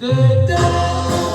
Де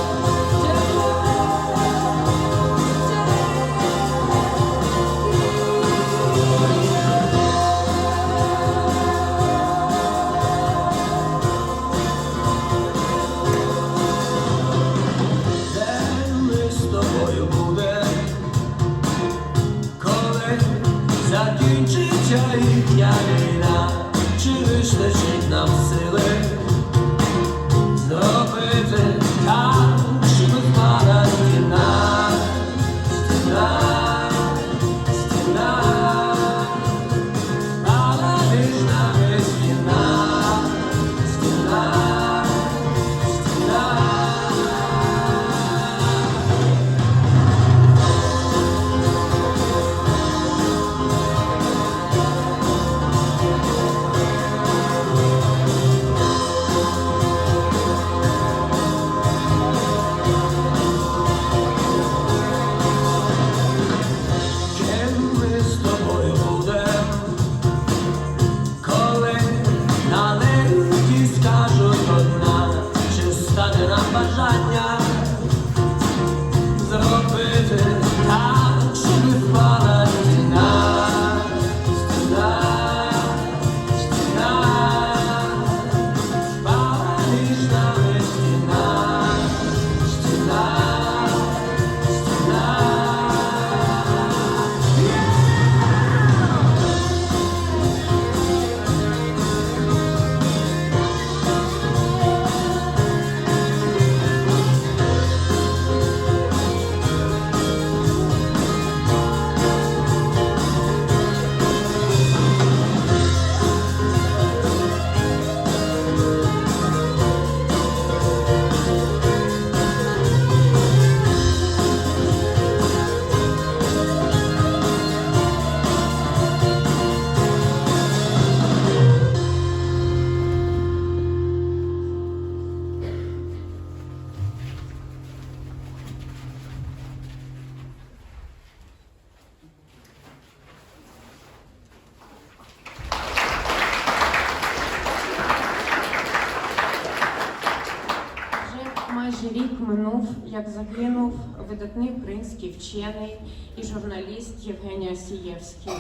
видатний український вчений і журналіст Євгеній Осієвський.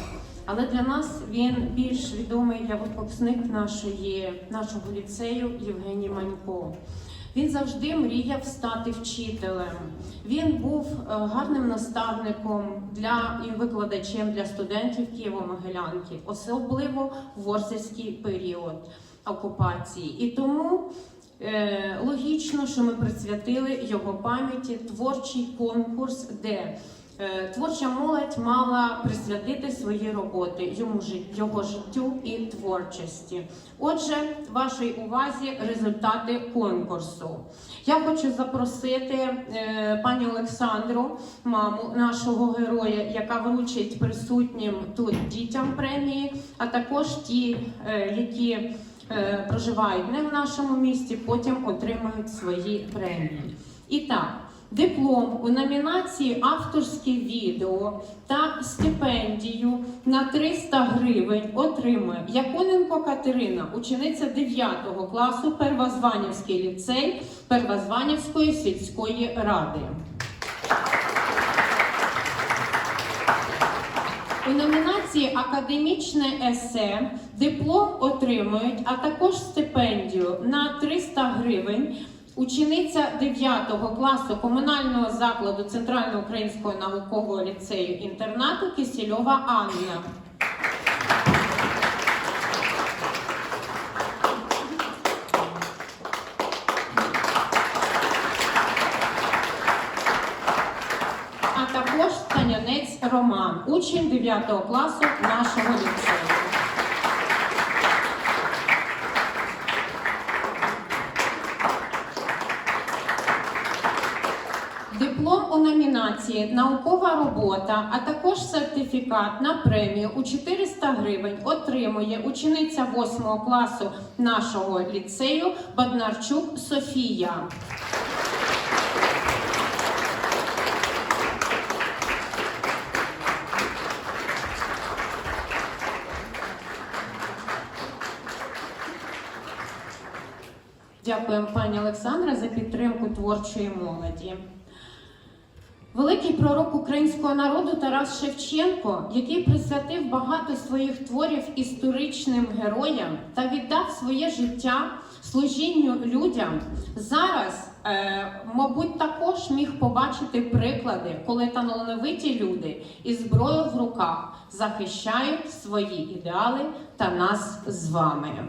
Але для нас він більш відомий як випускник нашої, нашого ліцею Євгеній Манько. Він завжди мріяв стати вчителем. Він був е, гарним наставником для і викладачем для студентів Києво-Могилянки, особливо в ворзельський період окупації. І тому логічно, що ми присвятили його пам'яті творчий конкурс, де е, творча молодь мала присвятити свої роботи йому його життю і творчості. Отже, вашій увазі результати конкурсу. Я хочу запросити е, пані Олександру, маму нашого героя, яка вручить присутнім тут дітям премії, а також ті, е, які е, проживають не в нашому місті, потім отримають свої премії. І так, диплом у номінації авторське відео та стипендію на 300 гривень отримує Яконенко Катерина, учениця 9 класу Первозванівський ліцей Первозванівської сільської ради. У номінації Академічне есе диплом отримують, а також стипендію на 300 гривень. Учениця 9 класу комунального закладу Центральноукраїнського наукового ліцею інтернату Кисельова Анна. а також Танянець Роман, учень 9 класу нашого ліцею. Диплом у номінації Наукова робота, а також сертифікат на премію у 400 гривень отримує учениця 8 класу нашого ліцею Баднарчук Софія. Дякуємо пані Олександра за підтримку творчої молоді. Великий пророк українського народу Тарас Шевченко, який присвятив багато своїх творів історичним героям та віддав своє життя служінню людям, зараз, е, мабуть, також міг побачити приклади, коли талановиті люди із зброєю в руках захищають свої ідеали та нас з вами.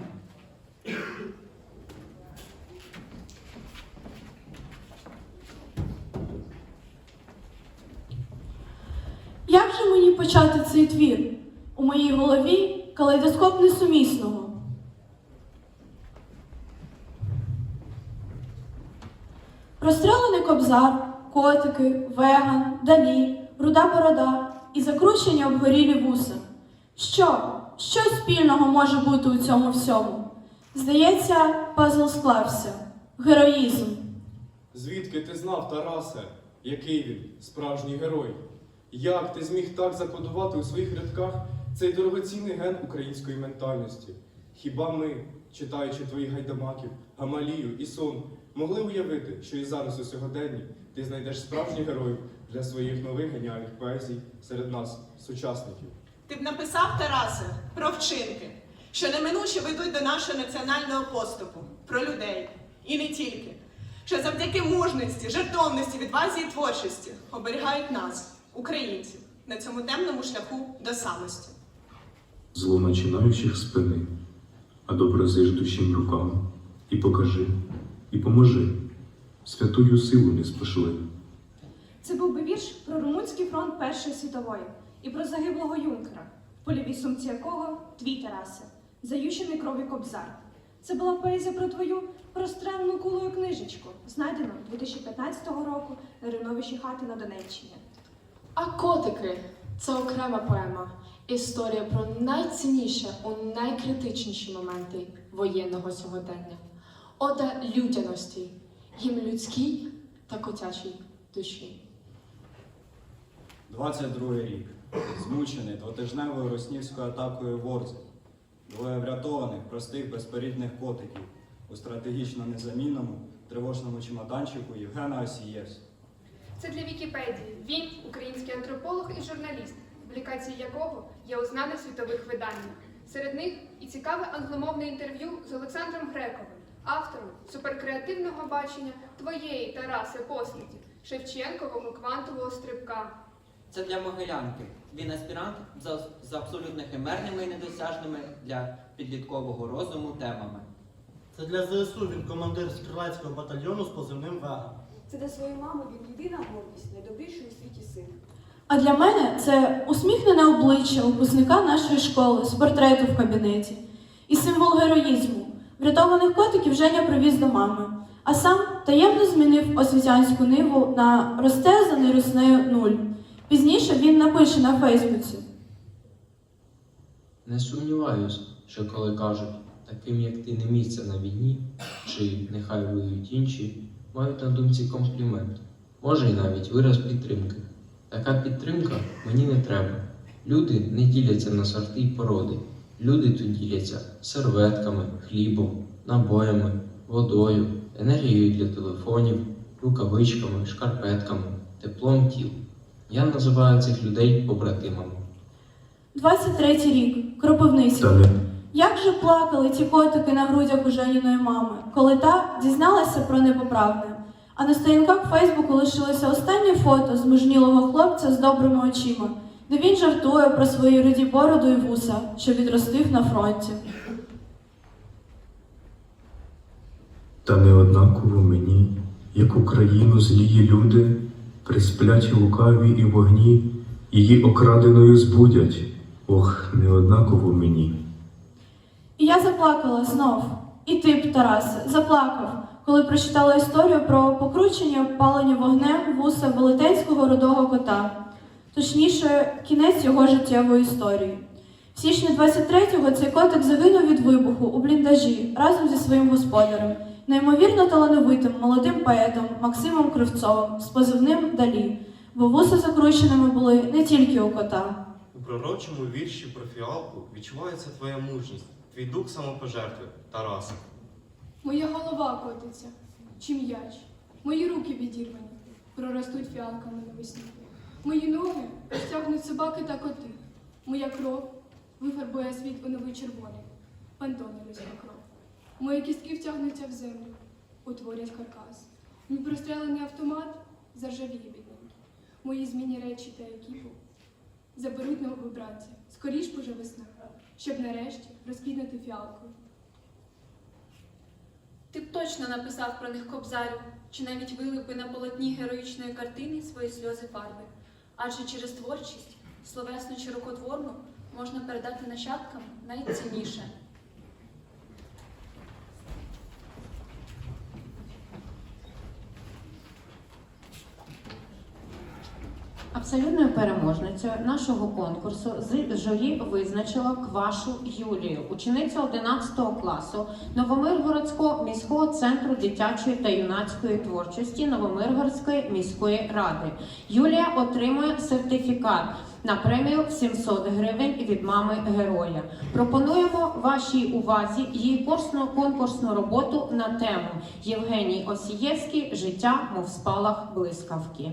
Же мені почати цей твір? У моїй голові калейдоскоп несумісного. Розстріляний кобзар, котики, веган, далі, руда борода і закручені обгорілі вуса. Що? Що спільного може бути у цьому всьому? Здається, пазл склався. Героїзм. Звідки ти знав, Тарасе, який він, справжній герой? Як ти зміг так закодувати у своїх рядках цей дорогоцінний ген української ментальності? Хіба ми, читаючи твоїх гайдамаків, Гамалію і сон, могли уявити, що і зараз у сьогоденні ти знайдеш справжніх героїв для своїх нових геніальних поезій серед нас, сучасників? Ти б написав, Тарасе, про вчинки, що неминуче ведуть до нашого національного поступу, про людей. І не тільки. Що завдяки мужності, жертовності, відвазі і творчості оберігають нас, українців, на цьому темному шляху до самості. злоначинаючих спини, а добрози ж душім руками, і покажи, і поможи, святую силу не спошли. Це був би вірш про Румунський фронт Першої світової і про загиблого юнкера, в польовій сумці якого твій Тарасе, зающений кров'ю кобзар. Це була поезія про твою прострельну кулою книжечку, знайдену 2015 року на Рівновищі хати на Донеччині. А котики це окрема поема. Історія про найцінніше у найкритичніші моменти воєнного сьогодення. Ода людяності, гімн людській та котячій душі. 22 рік. Змучений двотижневою руснівською атакою Ворзи. Двоє врятованих, простих, безпорідних котиків у стратегічно незамінному тривожному чемоданчику Євгена Осієвського. Це для Вікіпедії. Він український антрополог і журналіст, публікації якого є у знаних світових виданнях. Серед них і цікаве англомовне інтерв'ю з Олександром Грековим, автором суперкреативного бачення твоєї Тараси посліді Шевченкового квантового стрибка. Це для Могилянки. Він аспірант за, за абсолютно химерними і недосяжними для підліткового розуму темами. Це для ЗСУ він командир стрілецького батальйону з позивним Вега. Це для своєї мами він єдина гордість, найдобріший у світі син. А для мене це усміхнене обличчя випускника нашої школи з портрету в кабінеті і символ героїзму. Врятованих котиків Женя привіз до мами, а сам таємно змінив освітянську ниву на розтезаний руснею нуль. Пізніше він напише на Фейсбуці. Не сумніваюсь, що коли кажуть, таким як ти не місце на війні, чи нехай воюють інші, мають на думці комплімент, може й навіть вираз підтримки. Така підтримка мені не треба. Люди не діляться на сорти й породи. Люди тут діляться серветками, хлібом, набоями, водою, енергією для телефонів, рукавичками, шкарпетками, теплом тіл. Я називаю цих людей побратимами. 23 рік, Кропивницький. Як же плакали ті котики на грудях у Женіної мами, коли та дізналася про непоправне. А на сторінках Фейсбуку лишилося останнє фото змужнілого хлопця з добрими очима, де він жартує про свої руді бороду і вуса, що відростив на фронті. Та не однаково мені, як Україну злії люди, присплять лукаві і вогні, її окраденою збудять. Ох, не однаково мені. І я заплакала знов. І ти, б, Тарасе, заплакав, коли прочитала історію про покручення обпалення вогнем вуса велетенського рудого кота, точніше, кінець його життєвої історії. В січні 23-го цей котик загинув від вибуху у бліндажі разом зі своїм господарем, неймовірно талановитим молодим поетом Максимом Кривцовим з позивним Далі, бо вуса закрученими були не тільки у кота. У пророчому вірші про фіалку відчувається твоя мужність, твій дух самопожертви, Тарасе. Моя голова котиться, чи м'яч, мої руки відірвані, проростуть фіалками навесні. Мої ноги розтягнуть собаки та коти. Моя кров вифарбує світ у новий червоний, пантони людська кров. Мої кістки втягнуться в землю, утворять каркас. Мій прострелений автомат заржавіє бідненький. Мої змінні речі та екіпу заберуть нового вибранця. Скоріш боже весна, щоб нарешті розквітнути фіалкою. Ти б точно написав про них кобзарю, чи навіть вилив би на полотні героїчної картини свої сльози фарби. Адже через творчість, словесну чи рукотворну, можна передати нащадкам найцінніше. Абсолютною переможницею нашого конкурсу з журі визначила Квашу Юлію, ученицю 11 класу Новомиргородського міського центру дитячої та юнацької творчості Новомиргородської міської ради. Юлія отримує сертифікат на премію в 700 гривень від мами героя. Пропонуємо вашій увазі її курсну конкурсну роботу на тему Євгеній Осієвський Життя, мов спалах блискавки.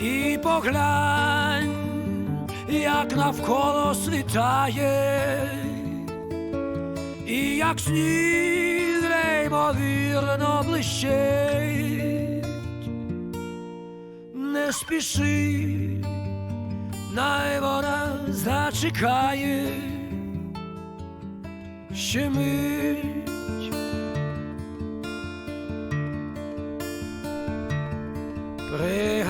І поглянь, як навколо світає, і як сніг неймовірно блищить, не спіши, най вона зачекає, ще мить.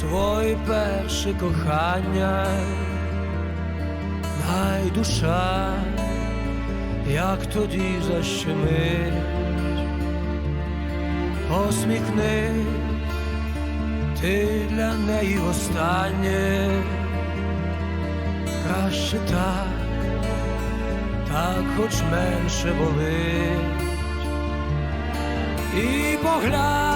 свої перші кохання, най душа, як тоді защемить, посміхни ти для неї останнє, краще так, так хоч менше болить. І поглянь,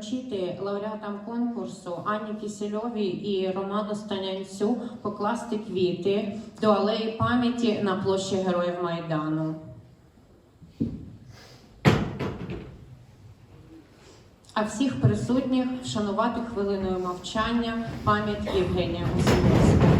Доручити лауреатам конкурсу Анні Кісельовій і Роману Станянцю покласти квіти до алеї пам'яті на площі Героїв Майдану. А всіх присутніх вшанувати хвилиною мовчання пам'ять Євгенія Мусилевського.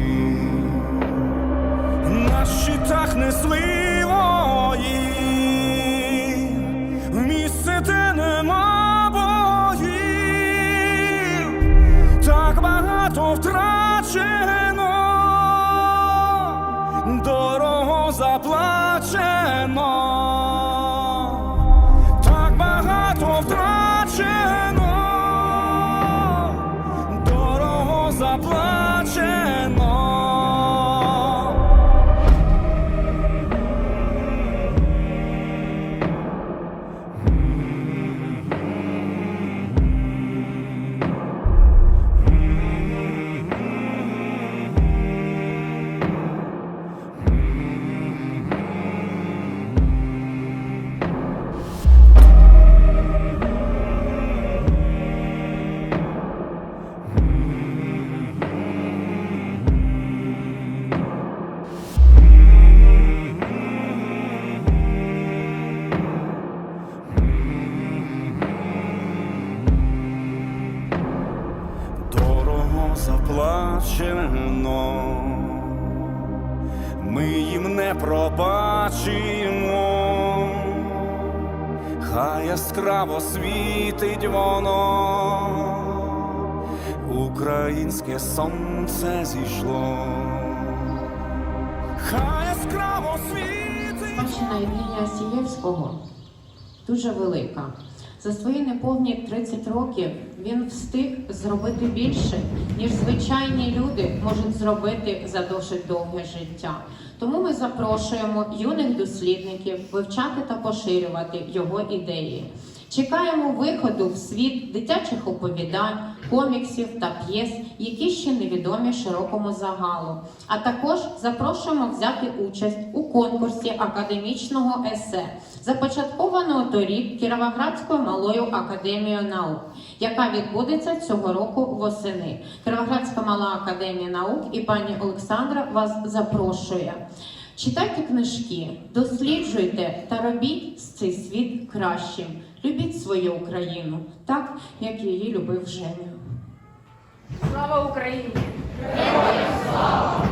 на щитах несли вої, в місце, де нема боїв, так багато втрачено, світить воно, українське сонце зійшло, хай яскраво світить. Спадщина Євгенія Сієвського дуже велика. За свої неповні 30 років він встиг зробити більше, ніж звичайні люди можуть зробити за досить довге життя. Тому ми запрошуємо юних дослідників вивчати та поширювати його ідеї. Чекаємо виходу в світ дитячих оповідань, коміксів та п'єс, які ще невідомі широкому загалу. А також запрошуємо взяти участь у конкурсі академічного есе, започаткованого торік Кіровоградською малою академією наук, яка відбудеться цього року восени. Кіровоградська мала академія наук і пані Олександра вас запрошує. Читайте книжки, досліджуйте та робіть цей світ кращим. Любіть свою Україну, так як її любив Женя. Слава Україні! Героям слава!